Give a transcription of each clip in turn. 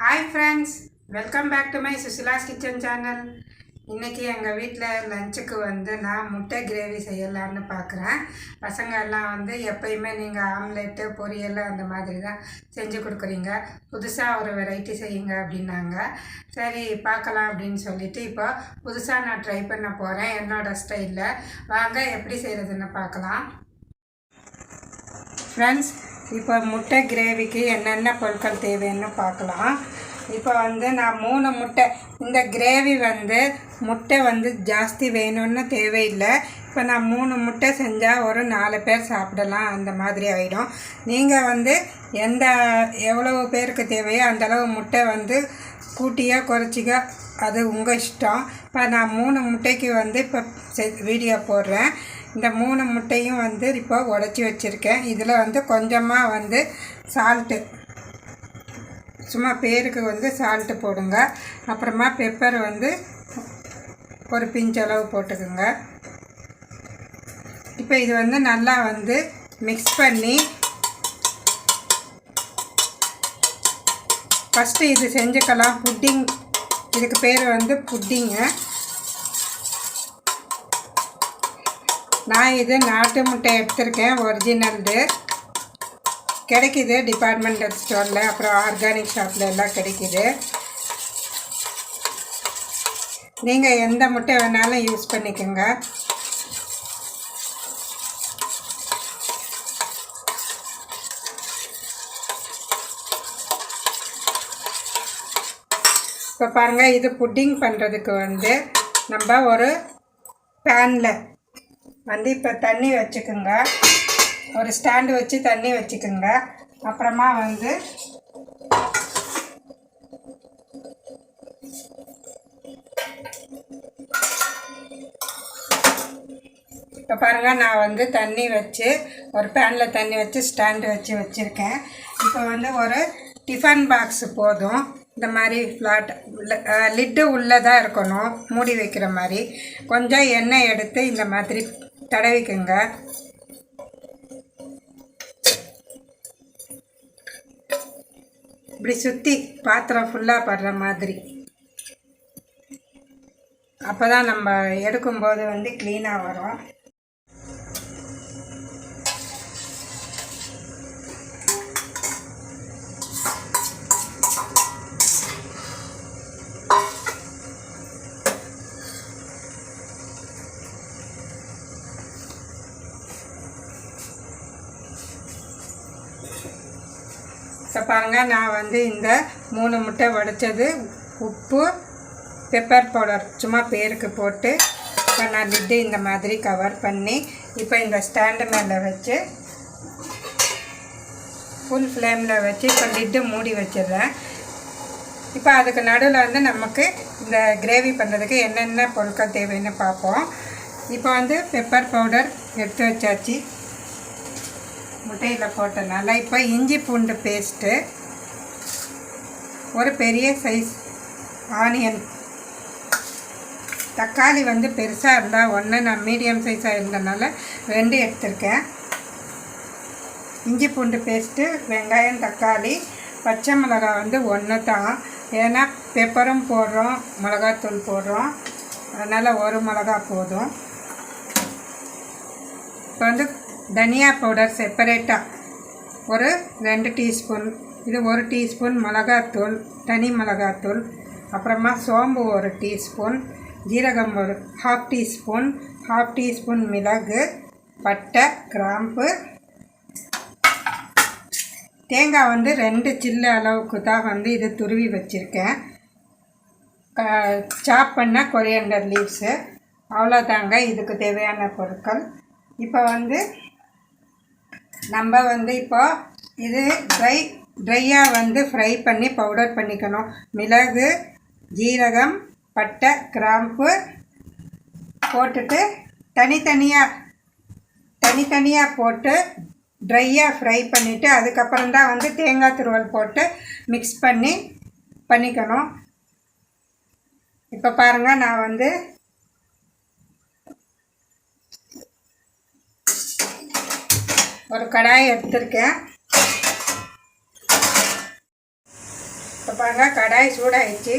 Hi friends welcome back to my Sushila's kitchen channel இன்றைக்கி எங்கள் வீட்டில் லஞ்சுக்கு வந்து நான் முட்டை கிரேவி செய்யலான்னு பார்க்குறேன் பசங்க எல்லாம் வந்து எப்பயுமே நீங்கள் ஆம்லெட்டு பொரியல் அந்த மாதிரி தான் செஞ்சு கொடுக்குறீங்க. புதுசாக ஒரு வெரைட்டி செய்யுங்க அப்படின்னாங்க. சரி பார்க்கலாம் அப்படின்னு சொல்லிட்டு இப்போ புதுசாக நான் ட்ரை பண்ண போகிறேன் என்னோடய ஸ்டைலில் வாங்க எப்படி செய்கிறதுன்னு பார்க்கலாம். ஃப்ரெண்ட்ஸ் இப்போ முட்டை கிரேவிக்கு என்னென்ன பொருட்கள் தேவைன்னு பார்க்கலாம். இப்போ வந்து நான் மூணு முட்டை இந்த கிரேவி வந்து முட்டை வந்து ஜாஸ்தி வேணும்னு தேவையில்லை. இப்போ நான் மூணு முட்டை செஞ்சால் ஒரு நாலு பேர் சாப்பிடலாம் அந்த மாதிரி ஆகிடும் நீங்கள் வந்து எந்த எவ்வளவு பேருக்கு தேவையோ அந்தளவு முட்டை வந்து கூட்டியோ குறைச்சிக்க அது உங்கள் இஷ்டம். இப்போ நான் மூணு முட்டைக்கு வந்து இப்போ வீடியோ போடுறேன். இந்த மூணு முட்டையும் வந்து இப்போ உடச்சி வச்சுருக்கேன். இதில் வந்து கொஞ்சமாக வந்து சால்ட்டு சும்மா பேருக்கு வந்து சால்ட்டு போடுங்க. அப்புறமா பெப்பர் வந்து ஒரு பிஞ்ச் அளவு போட்டுக்கோங்க. இப்போ இது வந்து நல்லா வந்து மிக்ஸ் பண்ணி ஃபஸ்ட்டு இது செஞ்சுக்கலாம். புட்டிங் இதுக்கு பேர் வந்து புட்டிங்கு நான் இது நாட்டு முட்டை எடுத்திருக்கேன் ஒரிஜினல்து கிடைக்கிது டிபார்ட்மெண்டல் ஸ்டோரில் அப்புறம் ஆர்கானிக் ஷாப்பில் எல்லாம் கிடைக்கிது. நீங்கள் எந்த முட்டை வேணாலும் யூஸ் பண்ணிக்கோங்க. இப்போ பாருங்கள் இது புட்டிங் பண்ணுறதுக்கு வந்து நம்ம ஒரு பேனில் வந்து இப்போ தண்ணி வச்சுக்கோங்க. ஒரு ஸ்டாண்டு வச்சு தண்ணி வச்சுக்கோங்க. அப்புறமா வந்து இப்போ பாருங்கள் நான் வந்து தண்ணி வச்சு ஒரு பேனில் தண்ணி வச்சு ஸ்டாண்டு வச்சு வச்சுருக்கேன். இப்போ வந்து ஒரு டிஃபன் பாக்ஸு போதும். இந்த மாதிரி ஃப்ளாட் லிட்டு உள்ளே தான் இருக்கணும் மூடி வைக்கிற மாதிரி. கொஞ்சம் எண்ணெய் எடுத்து இந்த மாதிரி தடவிக்குங்க. இப்படி சுற்றி பாத்திரம் ஃபுல்லாக படுற மாதிரி. அப்போ தான் நம்ம எடுக்கும்போது வந்து க்ளீனாக வரும். பாருங்கள் நான் வந்து இந்த மூணு முட்டை உடைச்சது உப்பு பெப்பர் பவுடர் சும்மா பேருக்கு போட்டு இப்போ நான் லிட்டு இந்த மாதிரி கவர் பண்ணி இப்போ இந்த ஸ்டாண்டு மேலே வச்சு ஃபுல் ஃப்ளேமில் வச்சு இப்போ லிட்டு மூடி வச்சிடுறேன். இப்போ அதுக்கு நடுவில் வந்து நமக்கு இந்த கிரேவி பண்ணுறதுக்கு என்னென்ன பொருட்கள் தேவைன்னு பார்ப்போம். இப்போ வந்து பெப்பர் பவுடர் எடுத்து வச்சாச்சு. முட்டையில் போட்டனால இப்போ இஞ்சி பூண்டு பேஸ்ட்டு ஒரு பெரிய சைஸ் ஆனியன் தக்காளி வந்து பெருசாக இருந்தால் ஒன்று நான் மீடியம் சைஸாக இருந்தனால ரெண்டு எடுத்திருக்கேன். இஞ்சி பூண்டு பேஸ்ட்டு வெங்காயம் தக்காளி பச்சை மிளகா வந்து ஒன்று தான். ஏன்னா பெப்பரும் போடுறோம் மிளகாத்தூள் போடுறோம். அதனால் ஒரு மிளகா போதும். இப்போ வந்து தனியா பவுடர் செப்பரேட்டாக ஒரு ரெண்டு டீஸ்பூன் இது ஒரு டீஸ்பூன் மிளகாத்தூள் தனி மிளகாத்தூள் அப்புறமா சோம்பு ஒரு டீஸ்பூன் ஜீரகம் ஒரு ஹாஃப் டீஸ்பூன் ஹாஃப் டீஸ்பூன் மிளகு பட்டை கிராம்பு. தேங்காய் வந்து ரெண்டு சில்லு அளவுக்கு தான் வந்து இது துருவி வச்சுருக்கேன். சாப் பண்ண கொரியண்டர் லீவ்ஸு அவ்வளோதாங்க இதுக்கு தேவையான பொருட்கள். இப்போ வந்து நம்ம வந்து இப்போ இது ட்ரை ட்ரையாக வந்து ஃப்ரை பண்ணி பவுடர் பண்ணிக்கணும். மிளகு ஜீரகம் பட்டை கிராம்பு போட்டுட்டு தனித்தனியாக தனித்தனியாக போட்டு ட்ரையாக ஃப்ரை பண்ணிவிட்டு அதுக்கப்புறம் தான் வந்து தேங்காய் துருவல் போட்டு மிக்ஸ் பண்ணி பண்ணிக்கணும். இப்போ பாருங்கள் நான் வந்து ஒரு கடாய் எடுத்திருக்கேன். இப்போ பாருங்க கடாய் சூடாகிடுச்சு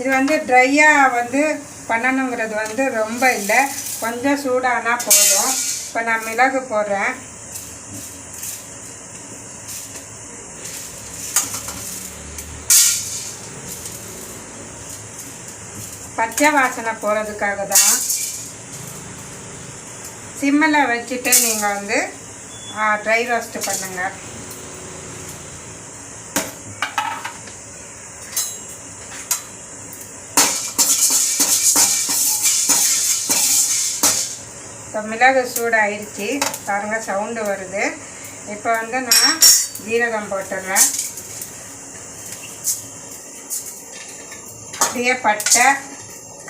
இது வந்து ட்ரையாக வந்து பண்ணணுங்கிறது வந்து ரொம்ப இல்லை. கொஞ்சம் சூடானா போதும். இப்போ நான் மிளகு போடுறேன். பச்சை வாசனை போகிறதுக்காக தான் சிம்மில் வச்சுட்டு நீங்கள் வந்து ட்ரை ரோஸ்ட் பண்ணுங்கள் இப்போ மிளகு சூடாயிருச்சு பாருங்க சவுண்டு வருது. இப்போ வந்து நான் ஜீரகம் போட்டுடுறேன் அப்படியே பட்டை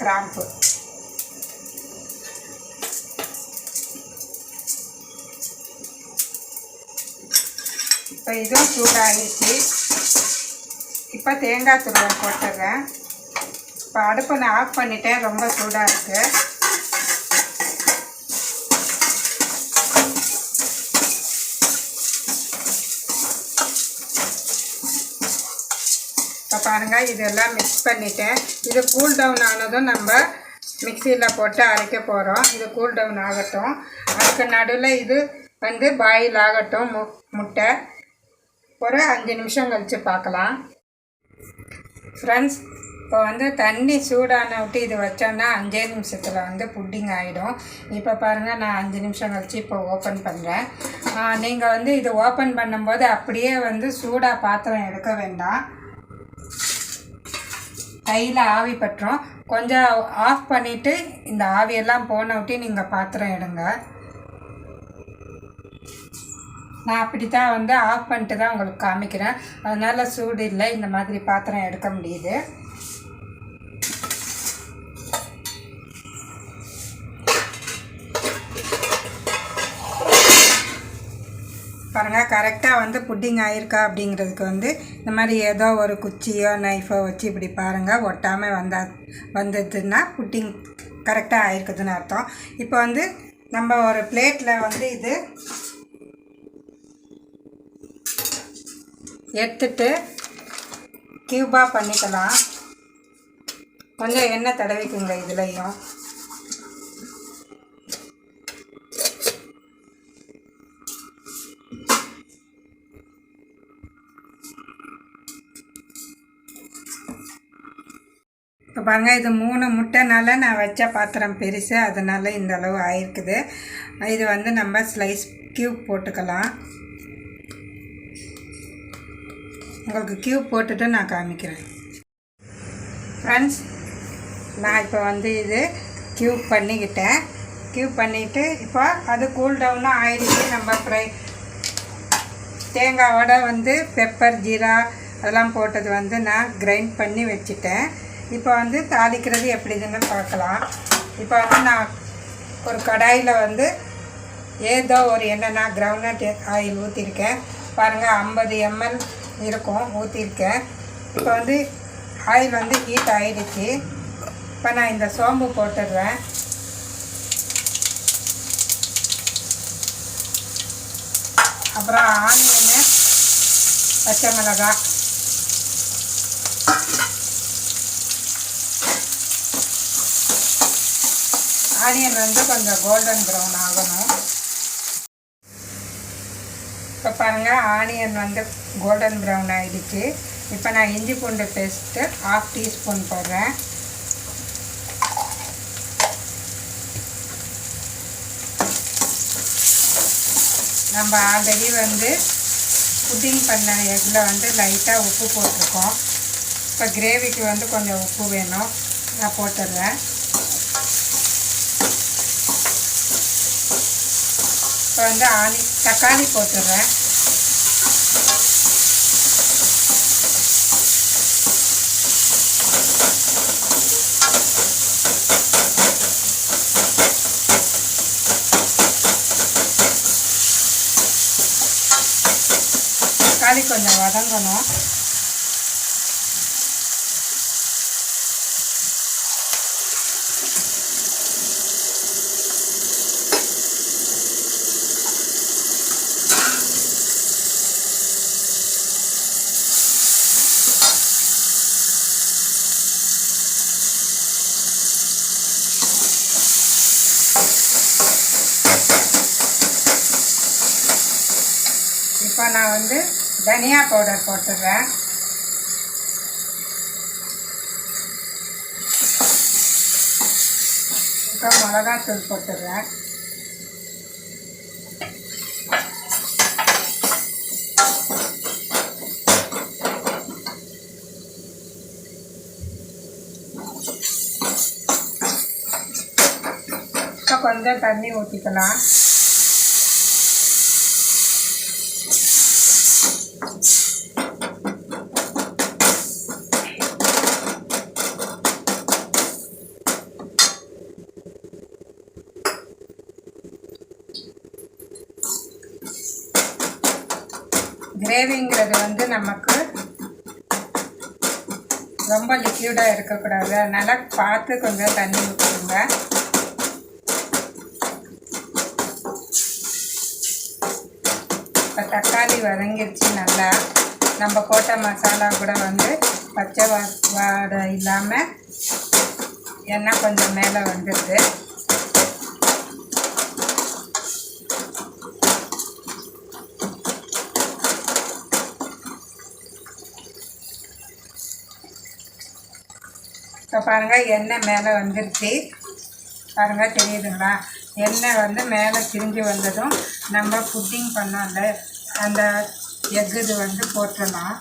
கிராம்பு. இப்போ இதுவும் சூடாகிடுச்சு. இப்போ தேங்காய் துருவல் போட்டுடுறேன். இப்போ அடுப்பை நான் ஆஃப் பண்ணிட்டேன். ரொம்ப சூடாக இருக்குது இப்போ பாருங்கள் இதெல்லாம் மிக்ஸ் பண்ணிட்டேன். இது கூல் டவுன் ஆனதும் நம்ம மிக்சியில் போட்டு அரைக்க போகிறோம் இது கூல் டவுன் ஆகட்டும். அதுக்கு நடுவில் இது வந்து பாயில் ஆகட்டும். மு முட்டை. ஒரு அஞ்சு நிமிஷம் கழித்து பார்க்கலாம் ஃப்ரெண்ட்ஸ் இப்போ வந்து தண்ணி சூடான விட்டு இது வச்சோன்னா அஞ்சே நிமிஷத்தில் வந்து புட்டிங் ஆகிடும் இப்போ பாருங்கள் நான் அஞ்சு நிமிஷம் கழித்து இப்போ ஓப்பன் பண்ணுறேன் நீங்கள் வந்து இது ஓப்பன் பண்ணும்போது அப்படியே வந்து சூடாக பாத்திரம் எடுக்க வேண்டாம். கையில் ஆவி பட்டுரும். கொஞ்சம் ஆஃப் பண்ணிவிட்டு இந்த ஆவியெல்லாம் போன விட்டு நீங்கள் பாத்திரம் எடுங்க. நான் அப்படி தான் வந்து ஆஃப் பண்ணிட்டு தான் உங்களுக்கு காமிக்கிறேன். அதனால் சூடு இல்லை இந்த மாதிரி பாத்திரம் எடுக்க முடியுது. பாருங்கள் கரெக்டாக வந்து புட்டிங் ஆயிருக்கா அப்படிங்கிறதுக்கு வந்து இந்த மாதிரி ஏதோ ஒரு குச்சியோ நைஃபோ வச்சு இப்படி பாருங்கள் ஒட்டாமல் வந்தா வந்ததுன்னா புட்டிங் கரெக்டாக ஆயிருக்குதுன்னு அர்த்தம். இப்போ வந்து நம்ம ஒரு பிளேட்டில் வந்து இது எடுத்துட்டு க்யூபாக பண்ணிக்கலாம். கொஞ்சம் எண்ணெய் தடவிக்குங்க இதுலேயும். இப்போ பாருங்க இது மூணு முட்டைனால நான் வச்ச பாத்திரம் பெருசு அதனால இந்த அளவு ஆயிருக்குது. இது வந்து நம்ம ஸ்லைஸ் க்யூப் போட்டுக்கலாம். உங்களுக்கு க்யூப் போட்டுட்டு நான் காமிக்கிறேன். ஃப்ரெண்ட்ஸ் நான் இப்போ வந்து இது க்யூப் பண்ணிக்கிட்டேன். க்யூப் பண்ணிவிட்டு இப்போ அது கூல்டவுனாக ஆயிடுச்சு. நம்ம ஃப்ரை தேங்காவோட வந்து பெப்பர் ஜீரா அதெல்லாம் போட்டது வந்து நான் கிரைண்ட் பண்ணி வச்சுட்டேன். இப்போ வந்து தாளிக்கிறது எப்படிதுன்னு பார்க்கலாம். இப்போ வந்து நான் ஒரு கடாயில் வந்து ஏதோ ஒரு எண்ணெய் நான் கிரவுண்ட்நட் ஆயில் ஊற்றிருக்கேன் பாருங்கள் ஐம்பது எம்எல் இருக்கும் ஊற்றிருக்கேன் இப்போ வந்து ஆயில் வந்து ஹீட் ஆகிடுச்சு இப்போ நான் இந்த சோம்பு போட்டுடுறேன். அப்புறம் ஆனியனு பச்சை மிளகாய். ஆனியன் வந்து கொஞ்சம் கோல்டன் ப்ரௌன் ஆகும். இப்போ பாருங்கள் ஆனியன் வந்து கோல்டன் ப்ரௌன் ஆகிடுச்சு இப்போ நான் இஞ்சி பூண்டு பேஸ்ட்டு ஹாஃப் டீஸ்பூன் போடுறேன். நம்ம ஆல்ரெடி வந்து புட்டிங் பண்ண எக்கில் வந்து லைட்டாக உப்பு போட்டிருக்கோம். இப்போ கிரேவிக்கு வந்து கொஞ்சம் உப்பு வேணும். நான் போட்டுடுறேன். இப்போ வந்து ஆனி தக்காளி போட்டுடுறேன். தக்காளி கொஞ்சம் வதங்கணும். நான் வந்து தனியா பவுடர் போட்டுடுறேன் இப்போ மிளகாத்தூள் போட்டுடுறேன் இப்போ கொஞ்சம் தண்ணி ஊற்றிக்கலாம் கிரேவிங்கிறது வந்து நமக்கு ரொம்ப லிக்யூடாக இருக்கக்கூடாது. அதனால் பார்த்து கொஞ்சம் தண்ணி ஊற்றுங்க இப்போ தக்காளி வதங்கிருச்சு நல்லா. நம்ம போட்ட மசாலா கூட வந்து பச்சை வாடை இல்லாமல் எண்ணெய் கொஞ்சம் மேலே வந்துடுது இப்போ பாருங்கள் எண்ணெய் மேலே வந்துருச்சு. பாருங்கள் தெரியுதுங்களா? எண்ணெய் வந்து மேலே திரிஞ்சு வந்ததும் நம்ம புட்டிங் பண்ணோம்ல அந்த எக்கு இது வந்து போட்டுடலாம்.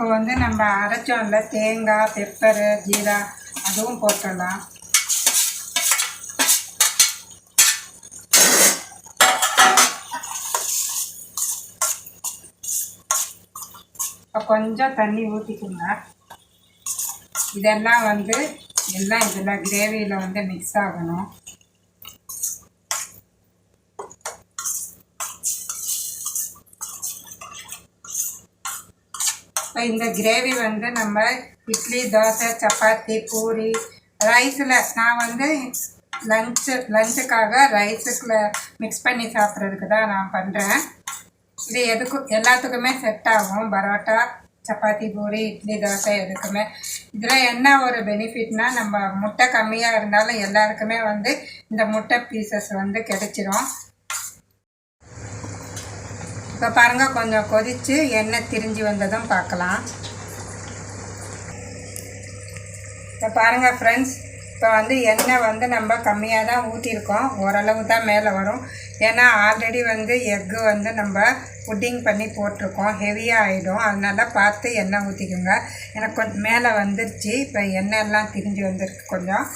இப்போ வந்து நம்ம அரைச்சோம்ல தேங்காய் பெப்பரு ஜீரா அதுவும் போட்டுடலாம். இப்போ கொஞ்சம் தண்ணி ஊற்றிக்கோங்க இதெல்லாம் வந்து எல்லாம் இதில் கிரேவியில் வந்து மிக்ஸ் ஆகணும். இப்போ இந்த கிரேவி வந்து நம்ம இட்லி தோசை சப்பாத்தி பூரி ரைஸில் நான் வந்து லஞ்சு லஞ்சுக்காக ரைஸுக்குள்ள மிக்ஸ் பண்ணி சாப்பிட்றதுக்கு தான் நான் பண்ணுறேன் இது எதுக்கும் எல்லாத்துக்குமே செட் ஆகும். பரோட்டா சப்பாத்தி பூரி இட்லி தோசை எதுக்குமே. இதில் என்ன ஒரு பெனிஃபிட்னால் நம்ம முட்டை கம்மியாக இருந்தாலும் எல்லாருக்குமே வந்து இந்த முட்டை பீசஸ் வந்து கிடைச்சிரும். இப்போ பாருங்கள் கொஞ்சம் கொதித்து எண்ணெய் திரிஞ்சு வந்ததும் பார்க்கலாம் இப்போ பாருங்கள் ஃப்ரெண்ட்ஸ் இப்போ வந்து எண்ணெய் வந்து நம்ம கம்மியாக தான் ஊற்றிருக்கோம் ஓரளவு தான் மேலே வரும். ஏன்னா ஆல்ரெடி வந்து எக்கு வந்து நம்ம புட்டிங் பண்ணி போட்டிருக்கோம். ஹெவியாக ஆகிடும் அதனால பார்த்து எண்ணெய் ஊற்றிக்கோங்க எனக்கு கொஞ்சம் மேலே வந்துருச்சு. இப்போ எண்ணெய் எல்லாம் திரிஞ்சு வந்திருக்கு கொஞ்சம்.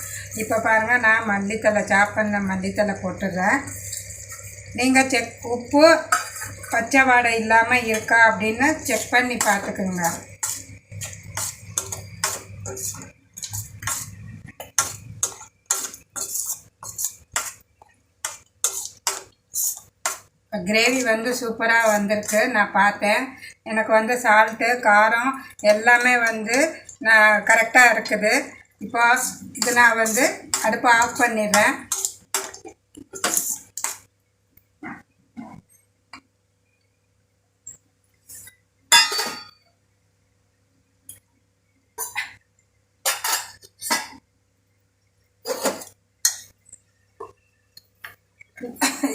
இப்போ பாருங்கள் நான் மல்லித்தலை சாப் பண்ண மல்லித்தலை போட்டுடுறேன் நீங்கள் செக் உப்பு பச்சை வாடை இல்லாமல் இருக்கா அப்படின்னு செக் பண்ணி பார்த்துக்குங்க. கிரேவி வந்து சூப்பராக வந்திருக்கு. நான் பார்த்தேன். எனக்கு வந்து சால்ட்டு காரம் எல்லாமே வந்து நான் கரெக்டாக இருக்குது. இப்போ இது நான் வந்து அடுப்பை ஆஃப் பண்ணிடுறேன்.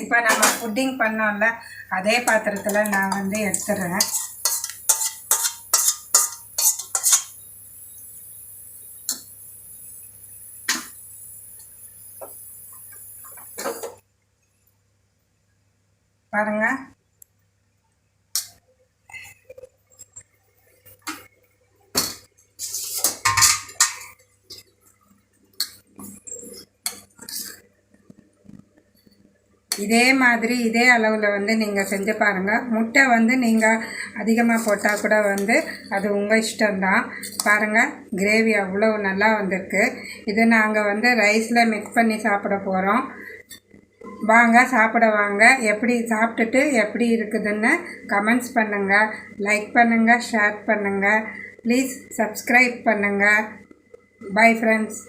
இப்போ நம்ம புட்டிங் பண்ணோம்ல அதே பாத்திரத்தில் நான் வந்து எடுத்துடுறேன் பாருங்க இதே மாதிரி இதே அளவில் வந்து நீங்கள் செஞ்சு பாருங்கள் முட்டை வந்து நீங்கள் அதிகமாக போட்டால் கூட வந்து அது உங்கள் இஷ்டம்தான். பாருங்கள் கிரேவி அவ்வளோ நல்லா வந்திருக்கு. இது நாங்கள் வந்து ரைஸில் மிக்ஸ் பண்ணி சாப்பிட போகிறோம் வாங்க சாப்பிட வாங்க. எப்படி சாப்பிட்டுட்டு எப்படி இருக்குதுன்னு கமெண்ட்ஸ் பண்ணுங்கள் லைக் பண்ணுங்கள் ஷேர் பண்ணுங்கள் ப்ளீஸ் சப்ஸ்கிரைப் பண்ணுங்கள் பை ஃப்ரெண்ட்ஸ்